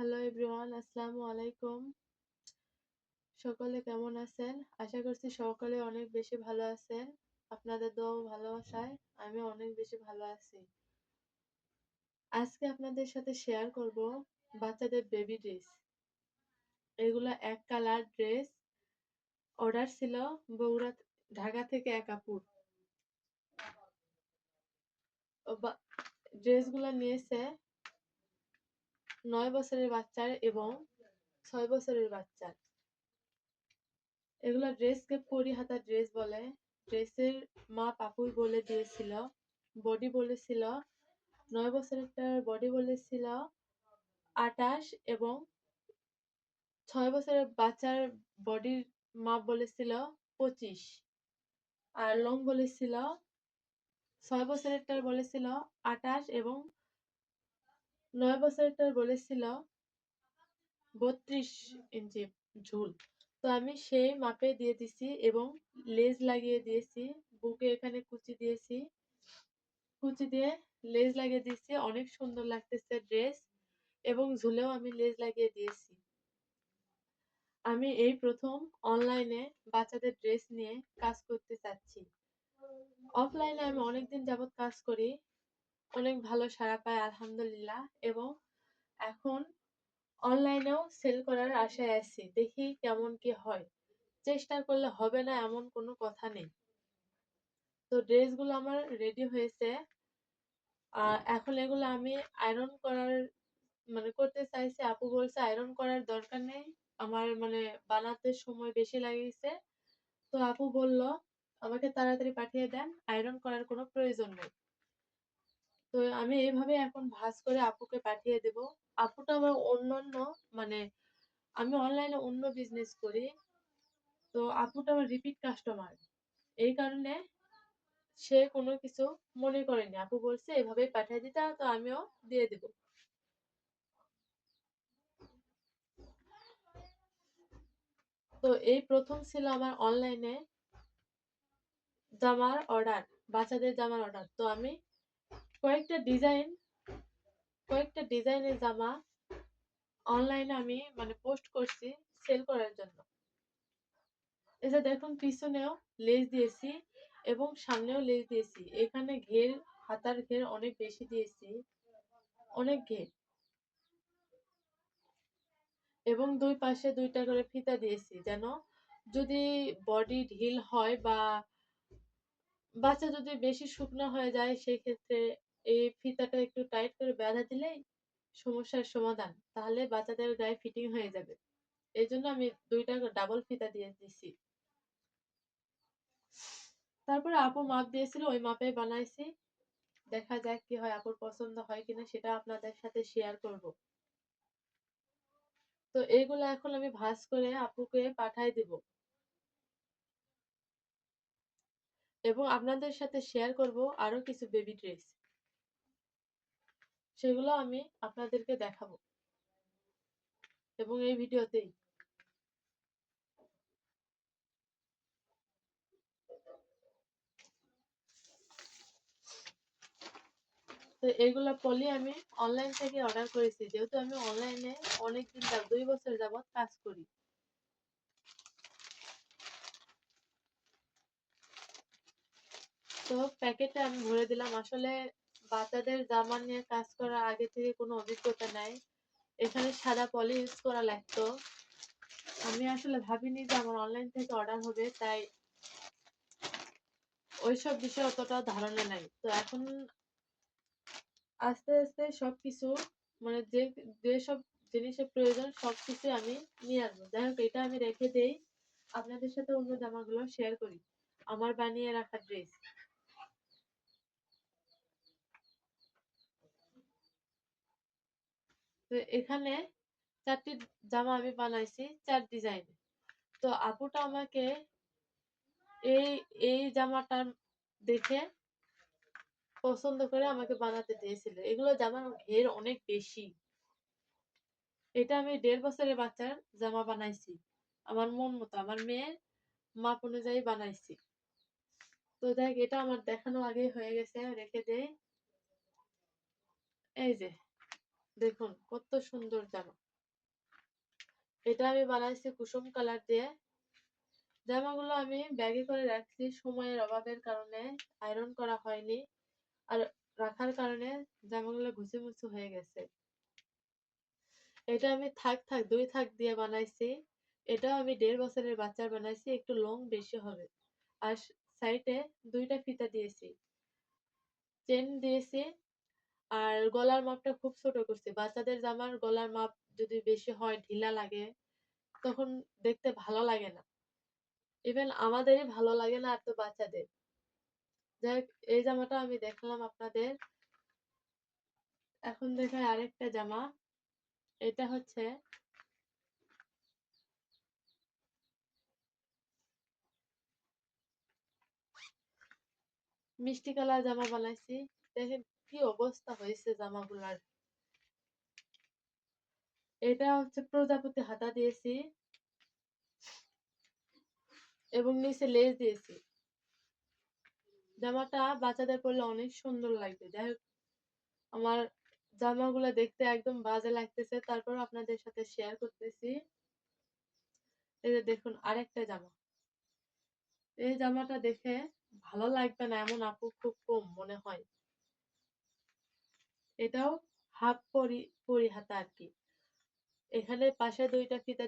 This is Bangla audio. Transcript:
হ্যালো এভরিওয়ান আসসালামু আলাইকুম সকলে কেমন আছেন? আশা করছি সকলে অনেক বেশি ভালো আছেন। আপনাদের দোয়া ভালোবাসায় আমি অনেক বেশি ভালো আছি। আজকে আপনাদের সাথে শেয়ার করব বাচ্চাদের বেবি ড্রেস এগুলো এক কালার ড্রেস অর্ডার ছিল বগুড়া ঢাকা থেকে এক আপুর ড্রেসগুলো নিয়েছে নয় বছরের বাচ্চার এবং ছয় বছরের বাচ্চার। এগুলো ড্রেসকে পরি হাতা ড্রেস বলে। ড্রেসের মা পাপুই বলে দিয়েছিল বডি বলেছিল, নয় বছরেরটার বডি বলেছিল, আটাশ এবং ছয় বছরের বাচ্চার বডির মাপ বলেছিল পঁচিশ। আর লং বলেছিল, ছয় বছরেরটার বলেছিল আটাশ এবং নয় বছরেরটার বলেছিল, বত্রিশ ইঞ্চি ঝুল। তো আমি সেই মাপে দিয়ে দিছি এবং লেজ লাগিয়ে দিয়েছি, বুকে এখানে কুচি দিয়েছি। কুচি দিয়ে লেজ লাগিয়ে দিয়েছি, অনেক সুন্দর লাগতেছে ড্রেস এবং ঝুলেও আমি লেজ লাগিয়ে দিয়েছি। আমি এই প্রথম অনলাইনে বাচ্চাদের ড্রেস নিয়ে কাজ করতে চাচ্ছি। অফলাইনে আমি অনেকদিন যাবৎ কাজ করি অনেক ভালো সাড়া পায় আলহামদুলিল্লাহ এবং এখন অনলাইনেও সেল করার আশায় আছি। দেখি কেমন কি হয়। চেষ্টা করলে হবে না এমন কোনো কথা নেই। তো ড্রেসগুলো আমার রেডি হয়েছে। আর এখন এগুলো আমি আয়রন করার মানে করতে চাইছি। আপু বলছে আয়রন করার দরকার নেই। আমার মানে বানাতে সময় বেশি লাগিয়েছে তো আপু বলল, আমাকে তাড়াতাড়ি পাঠিয়ে দেন। আয়রন করার কোনো প্রয়োজন নেই। তো আমি এইভাবে এখন ভাঁজ করে আপুকে পাঠিয়ে দেব। আপুটা আমার অন্যান্য মানে আমি অনলাইনে অন্য বিজনেস করি। তো আপুটা আমার রিপিট কাস্টমার এই কারণে সে কোনো কিছু মনে করেনি। আপু বলছে, এভাবেই পাঠিয়ে দিতে তো আমিও দিয়ে দেব। তো এই প্রথম ছিল আমার অনলাইনে জামার অর্ডার বাচ্চাদের জামার অর্ডার তো আমি কয়েকটা ডিজাইন কয়েকটা ডিজাইনের জামা অনলাইনে আমি মানে পোস্ট করছি সেল করার জন্য। এই যে দেখুন পিছনেও লেস দিয়েছি এবং সামনেও লেস দিয়েছি। এখানে ঘের, হাতার ঘের অনেক বেশি দিয়েছি। অনেক ঘের। এবং দুই পাশে দুইটা করে ফিতা দিয়েছি যেন যদি বডি ঢিল হয় বা বাচ্চা যদি বেশি শুকনো হয়ে যায়, সেই ক্ষেত্রে এই ফিতাটা একটু টাইট করে বেঁধা দিলেই সমস্যার সমাধান। তাহলে বাচ্চাদের গায়ে ফিটিং হয়ে যাবে। এই জন্য আমি দুইটা ডাবল ফিতা দিয়ে দিছি। তারপরে আপু মাপ দিয়েছিল, ওই মাপে বানাইছি। দেখা যাক কি হয়, আপুর পছন্দ হয় কিনা, সেটা আপনাদের সাথে শেয়ার করব। তো এইগুলো এখন আমি ভাজ করে আপুকে পাঠাই দিব। এবং আপনাদের সাথে শেয়ার করব আরও কিছু বেবি ড্রেস সেগুলো আমি আপনাদেরকে দেখাবো। এবং এই ভিডিওতেই। তো এইগুলো পলি আমি অনলাইন থেকে অর্ডার করেছি। যেহেতু আমি অনলাইনে অনেকদিন যাব দুই বছর যাবৎ কাজ করি। তো প্যাকেটে আমি ভরে দিলাম। আসলে বাচ্চাদের জামা নিয়ে কাজ করার আগে থেকে কোনো অভিজ্ঞতা নাই। এখানে সাদা পলি ইউজ করা লাগতো। আমি আসলে ভাবিনি যে আমার অনলাইন থেকে অর্ডার হবে, তাই ওইসব বিষয়ে অতটা ধারণা নাই। তো এখন আস্তে আস্তে সবকিছু মানে যে যেসব জিনিসের প্রয়োজন সব সবকিছু আমি নিয়ে আসব। যাই হোক, এটা আমি রেখে দেই। আপনাদের সাথে অন্য জামাগুলো শেয়ার করি। আমার বানিয়ে রাখা ড্রেস তো এখানে চারটি জামা আমি বানাইছি, চার ডিজাইন তো আপুটা আমাকে এই এই জামাটা দেখে পছন্দ করে আমাকে বানাতে দিয়েছিল। এগুলো জামার ঘের অনেক বেশি। এটা আমি দেড় বছরের বাচ্চার জামা বানাইছি। আমার মন মতো, আমার মেয়ের মাপ অনুযায়ী বানাইছি। তো দেখ, এটা আমার দেখানো আগে হয়ে গেছে, রেখে দেয় এই যে। দেখুন কত সুন্দর জামা এটা আমি বানাইছি কুসুম কালার দিয়ে। জামাগুলো আমি ব্যাগে করে রাখছি সময়ের অভাবের কারণে আয়রন করা হয়নি। আর রাখার কারণে জামাগুলো ঘুচে-মুচে হয়ে গেছে। এটা আমি থাক, থাক দুই থাক দিয়ে বানাইছি। এটাও আমি দেড় বছরের বাচ্চার বানাইছি। একটু লং বেশি হবে। আর সাইডে দুইটা ফিতা দিয়েছি। চেন দিয়েছি। আর গলার মাপটা খুব ছোট করছি। বাচ্চাদের জামার গলার মাপ যদি বেশি হয়, ঢিলা লাগে, তখন দেখতে ভালো লাগে না। ইভেন আমাদেরই ভালো লাগে না আর তো বাচ্চাদের। যাই এই জামাটা আমি দেখালাম আপনাদের। এখন দেখাই আরেকটা জামা। এটা হচ্ছে মিষ্টি কালার জামা বানাইছি। দেখেন কি অবস্থা হয়েছে জামাগুলার। এটা হচ্ছে প্রজাপতি হাতা দিয়েছি। এবং নিচে লেস দিয়েছি। জামাটা বাচ্চাদের পরলে অনেক সুন্দর লাগবে। যাই হোক, আমার জামাগুলা দেখতে একদম বাজে লাগতেছে। তারপর আপনাদের সাথে শেয়ার করতেছি। এই যে দেখুন, আরেকটা জামা। এই জামাটা দেখে ভালো লাগবে না এমন আপু খুব কম মনে হয়। এটাও হাফ পরি পরিহাতা আর কি এখানে পাশে দুইটা ফিতা